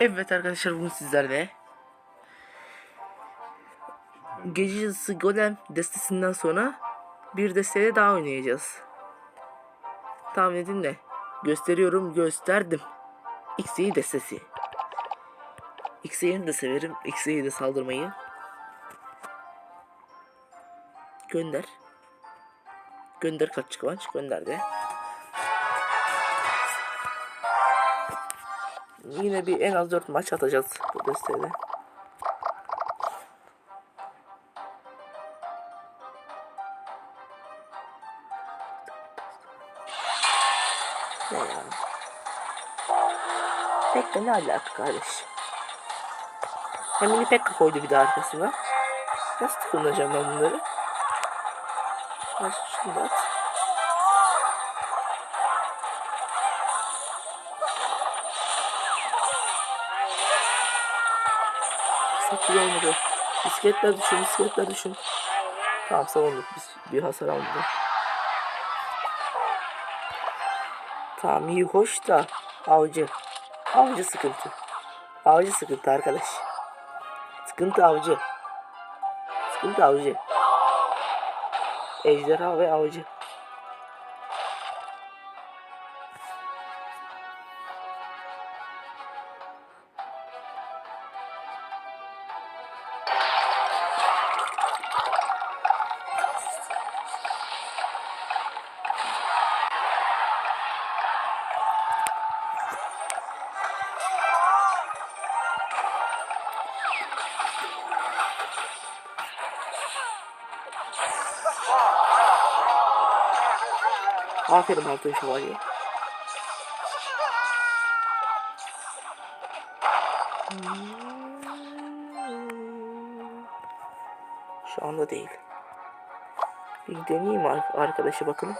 Evet arkadaşlar bugün sizlerle Gece Yazısı Golem destesinden sonra bir desteyle daha oynayacağız. Tahmin edin ne? Gösteriyorum gösterdim. X'yi destesi. X'yi de severim. X'yi de saldırmayı. Gönder. Gönder kaç kıvanç gönder de. Yine bir en az 4 maç atacağız bu desteğiyle. Ne yani? Ne alaka kardeş? Hem Pekka koydu bir de arkasına. Nasıl kullanacağım ben bunları? Şunu da at. Güzel oynadı. Bisikletler düşün, bisikletler düşün. Tamam savunduk biz bir hasar almadı. Tamam iyi hoş da avcı. Avcı sıkıntı. Avcı sıkıntı arkadaş. Sıkıntı avcı. Sıkıntı avcı. Ejderha ve avcı. Aferin altın şövalye. Şu anda değil. Bir deneyeyim ar- arkadaşı bakın.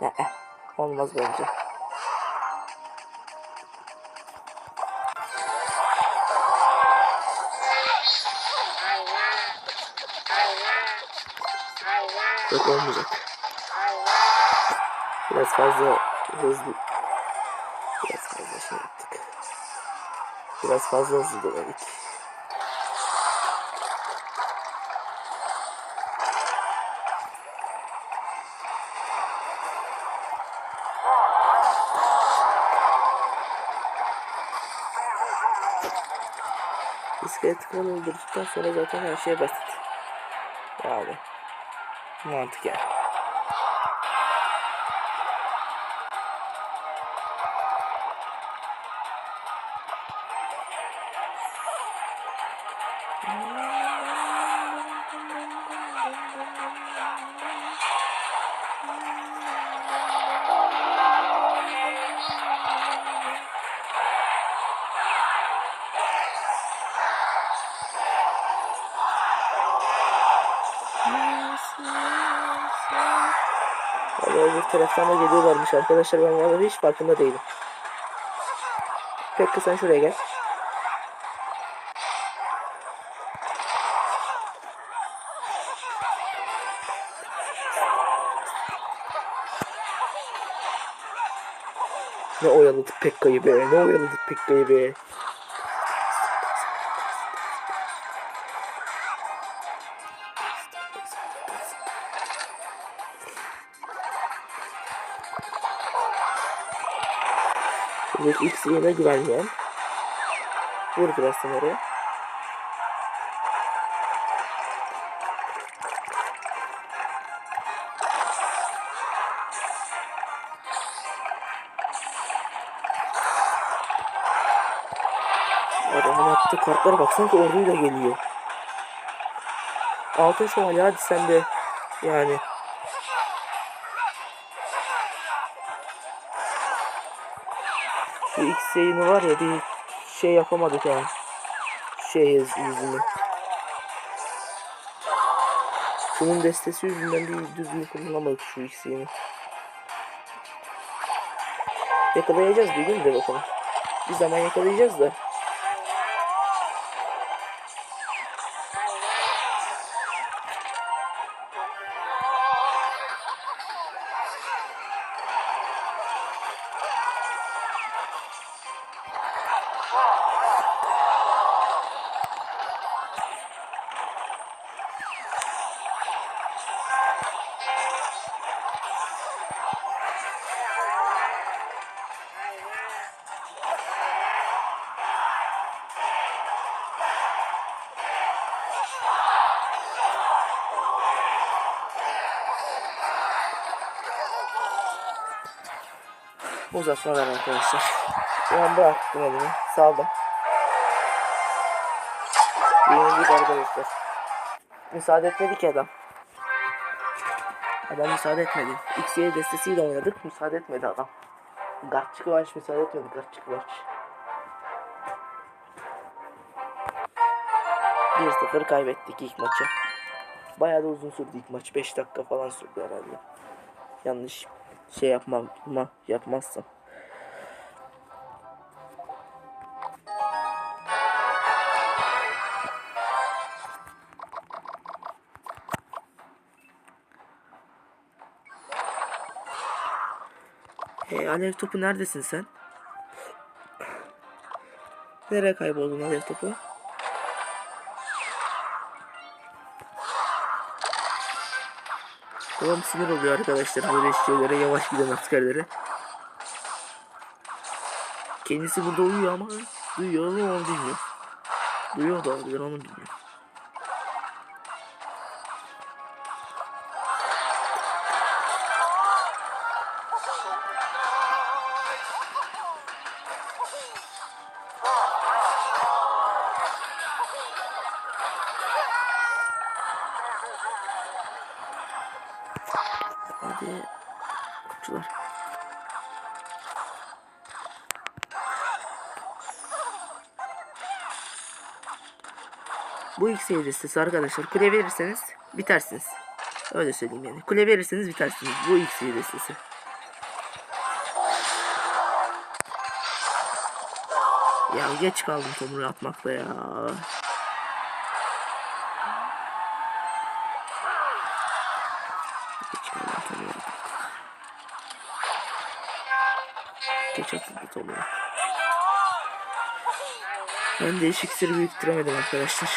Ne? Olmaz bence. Yok olmayacak. Biraz fazla hızlı. Biraz fazla şey yaptık. Biraz fazla hızlı denedik. İskelet kanalı öldürdükten sonra zaten her şey basit. Yani mantık yani. Valla öbür taraftan da geliyorlarmış arkadaşlar ben valla hiç farkında değilim. Pekka sen şuraya gel. Ne oyaladık Pekka'yı be, ne oyaladık Pekka'yı be. Şimdi X yerine güvenmeyen. Vur biraz oraya. Adamın attığı kartlara bak sanki orduyla geliyor. Altın şövalye hadi sen de yani. Yayını var ya bir şey yapamadık yani. Şey yüz- yüzünü. Şunun destesi yüzünden bir düzgün kullanamadık şu yayını. Yakalayacağız bir gün de bakalım. Bir zaman yakalayacağız da. Uzatmalar arkadaşlar. Ben bıraktım elimi. Saldım. Yenildik arkadaşlar. Müsaade etmedi ki adam. Adam müsaade etmedi. XY destesiyle oynadık. Müsaade etmedi adam. Gartçı Kıvanç müsaade etmedi. Gartçı Kıvanç. 1-0 kaybettik ilk maçı. Bayağı da uzun sürdü ilk maç. 5 dakika falan sürdü herhalde. Yanlış şey yapmam ma. Hey alev topu neredesin sen? Nereye kayboldun alev topu? Babam sinir oluyor arkadaşlar böyle şeylere yavaş giden askerlere. Kendisi burada uyuyor ama duyuyor mu onu bilmiyor. Duyuyor da olabilir onu bilmiyor. Hadi. Kutular. Bu ilk seyir listesi arkadaşlar. Kule verirseniz bitersiniz. Öyle söyleyeyim yani. Kule verirseniz bitersiniz. Bu ilk seyir listesi. Ya geç kaldım tomruğu atmakta ya. Geç kaldım Geç atıldı tomruğu. Ben de hiç iksir biriktiremedim arkadaşlar.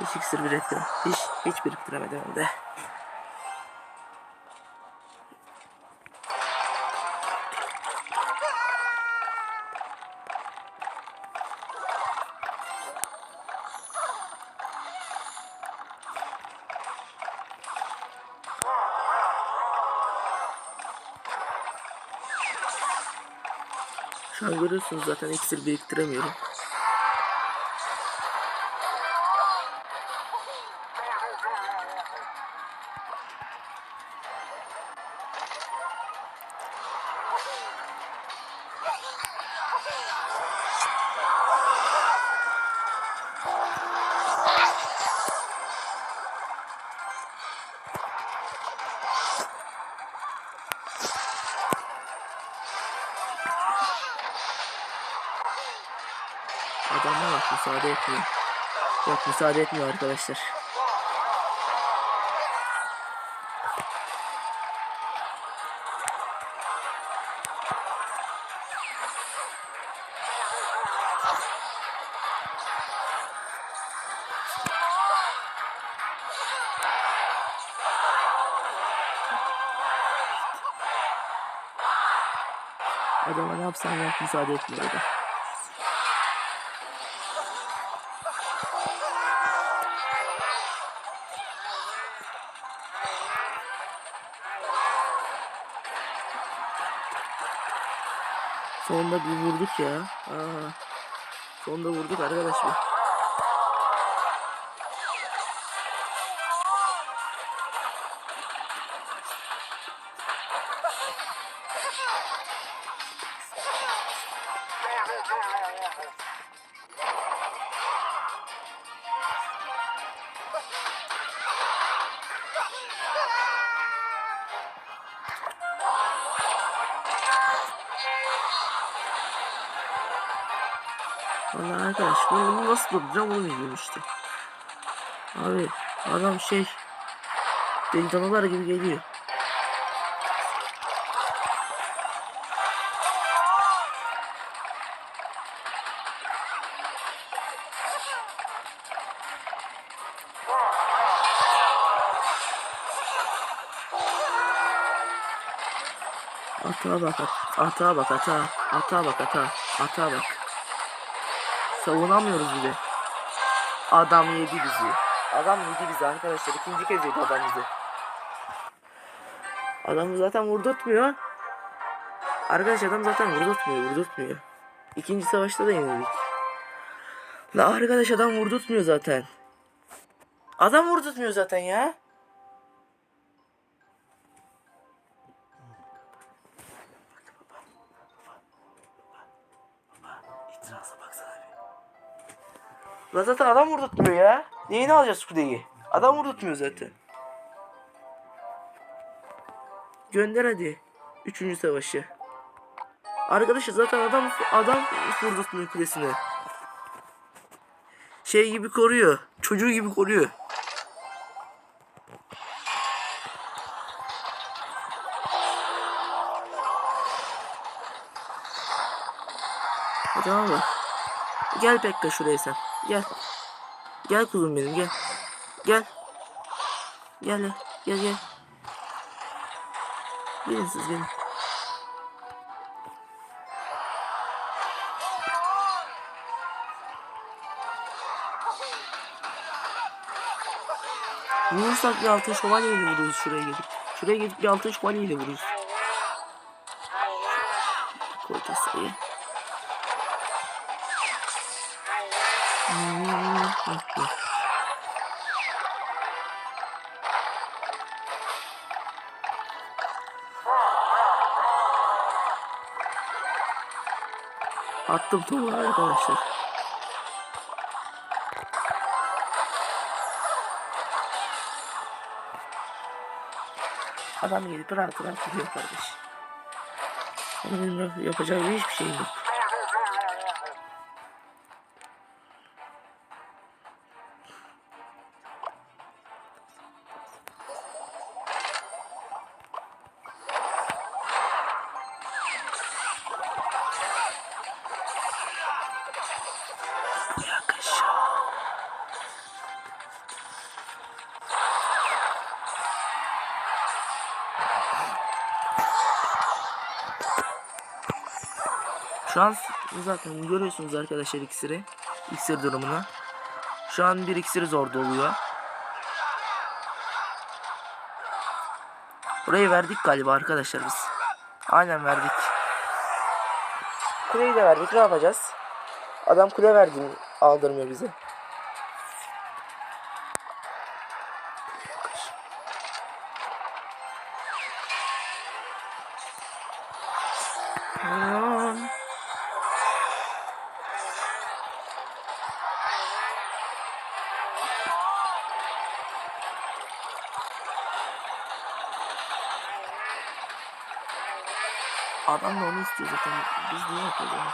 Hiç iksir biriktiremedim. Hiç, hiç biriktiremedim hem de. Şu an görüyorsunuz zaten iksir biriktiremiyorum. Adamlar bak müsaade etmiyor. Yok müsaade etmiyor arkadaşlar. Adama ne yapsam yap müsaade etmiyor adam. Sonunda bir vurduk ya. Aa, sonunda vurduk arkadaş bir. Vallahi arkadaş bunu, nasıl duracağım onu bilmiyorum işte. Abi adam şey deli canavar gibi geliyor. Atağa bak at. Atağa bak atağa. Atağa bak atağa. Atağa bak. Savunamıyoruz bile. Adam yedi bizi. Adam yedi bizi arkadaşlar. İkinci kez yedi adam bizi. Adamı zaten vurdurtmuyor. Arkadaş adam zaten vurdurtmuyor vurdurtmuyor. İkinci savaşta da yenildik. La arkadaş adam vurdurtmuyor zaten. Adam vurdurtmuyor zaten ya. Bir. La zaten adam vurdurtmuyor ya. Neyini alacağız kuleyi? Adam vurdurtmuyor zaten. Gönder hadi. Üçüncü savaşı. Arkadaşı zaten adam adam vurdurtmuyor kulesini. Şey gibi koruyor. Çocuğu gibi koruyor. Hadi ama. Gel Pekka şuraya sen. Gel. Gel kuzum benim gel. Gel. Gel gel gel. Gelin siz gelin. Vurursak bir altın şövalyeyle vururuz şuraya gelip. Şuraya gelip bir altın şövalyeyle vururuz. Attım topu arkadaşlar. Adam gelip rahat rahat gidiyor kardeş. Benim yapacağı hiçbir şeyim yok. Şu an zaten görüyorsunuz arkadaşlar iksiri. İksir durumunu. Şu an bir iksiri zor doluyor. Burayı verdik galiba arkadaşlar biz. Aynen verdik. Kuleyi de verdik ne yapacağız? Adam kule verdi aldırmıyor bize. Hmm. Adam da onu istiyor zaten. Biz niye yapıyoruz onu?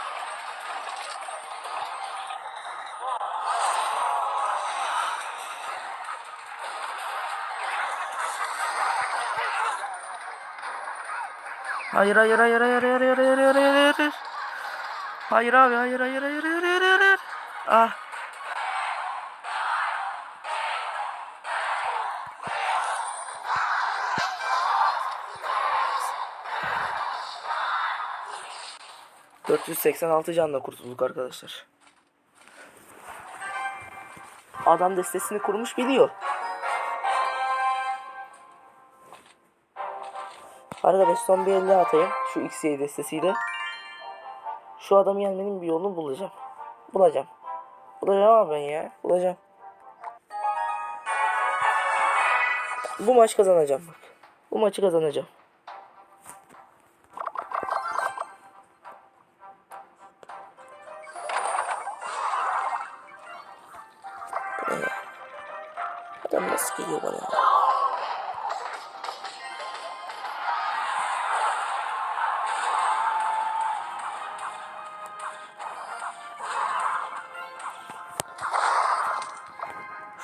Hayır hayır hayır hayır hayır hayır hayır hayır hayır hayır. Hayır abi hayır hayır hayır hayır hayır hayır. Ah. ...486 canla kurtulduk arkadaşlar. Adam destesini kurmuş biliyor. Arkadaş son bir 50 atayım şu XY destesiyle. Şu adamı yenmenin bir yolunu bulacağım. Bulacağım. Bulacağım abi ben ya. Bulacağım. Bu maç kazanacağım bak. Bu maçı kazanacağım.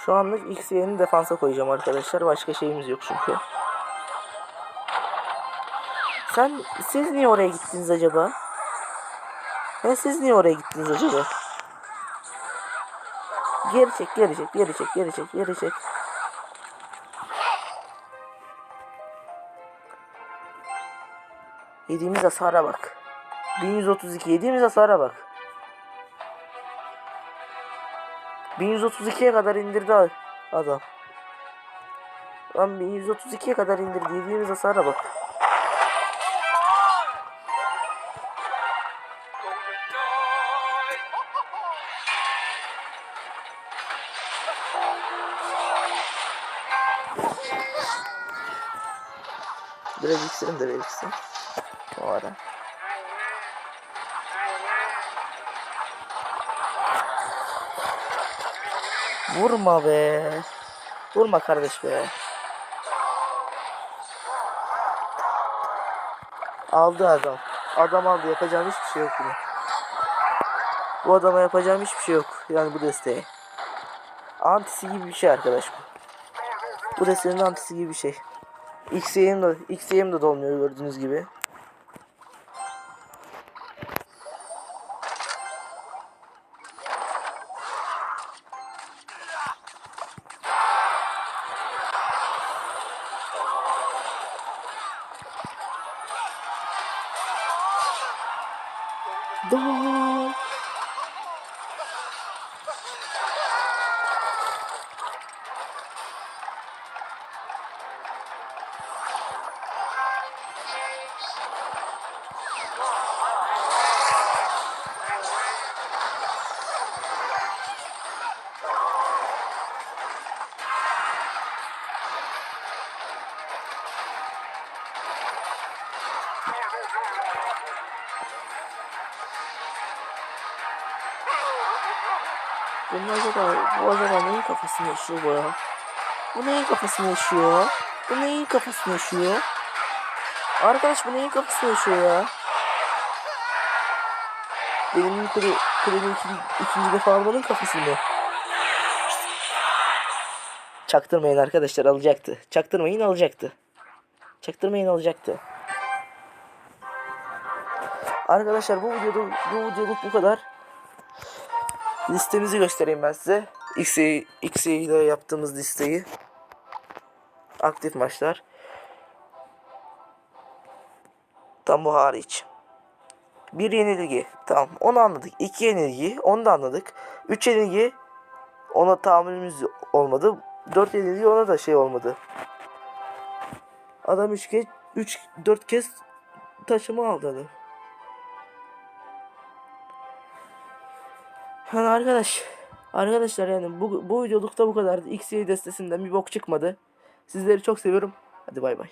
Şu anlık X'ye'ni defansa koyacağım arkadaşlar. Başka şeyimiz yok çünkü. Sen, siz niye oraya gittiniz acaba? Ya siz niye oraya gittiniz acaba? Geri çek, geri çek, geri çek, geri çek, geri çek. Yediğimiz hasara bak. 1132 yediğimiz hasara bak. 1132'ye kadar indirdi adam. Lan 1132'ye kadar indirdi. Yediğimiz hasara bak. Vurma be. Vurma kardeş be. Aldı adam. Adam aldı. Yapacağım hiçbir şey yok buna. Bu adama yapacağım hiçbir şey yok. Yani bu desteğe. Antisi gibi bir şey arkadaş bu. Bu desteğin antisi gibi bir şey. XY'im de, XY'im de dolmuyor gördüğünüz gibi. Bye. Bunun acaba, bu acaba neyin kafasını yaşıyor bu ya? Bu neyin kafasını yaşıyor? Bu neyin kafasını yaşıyor? Arkadaş bu neyin kafasını yaşıyor ya? Benim kule, kulenin ikinci, ikinci defa almanın kafası mı? Çaktırmayın arkadaşlar alacaktı. Çaktırmayın alacaktı. Çaktırmayın alacaktı. Arkadaşlar bu videoda bu videoluk bu kadar. Listemizi göstereyim ben size. X'e X'e ile yaptığımız listeyi. Aktif maçlar. Tam bu hariç. Bir yenilgi. Tamam onu anladık. İki yenilgi. Onu da anladık. Üç yenilgi. Ona tahammülümüz olmadı. Dört yenilgi ona da şey olmadı. Adam üç kez, üç, dört kez taşıma aldı adam. Yani arkadaş, arkadaşlar yani bu, bu videolukta bu kadardı. XY destesinden bir bok çıkmadı. Sizleri çok seviyorum. Hadi bay bay.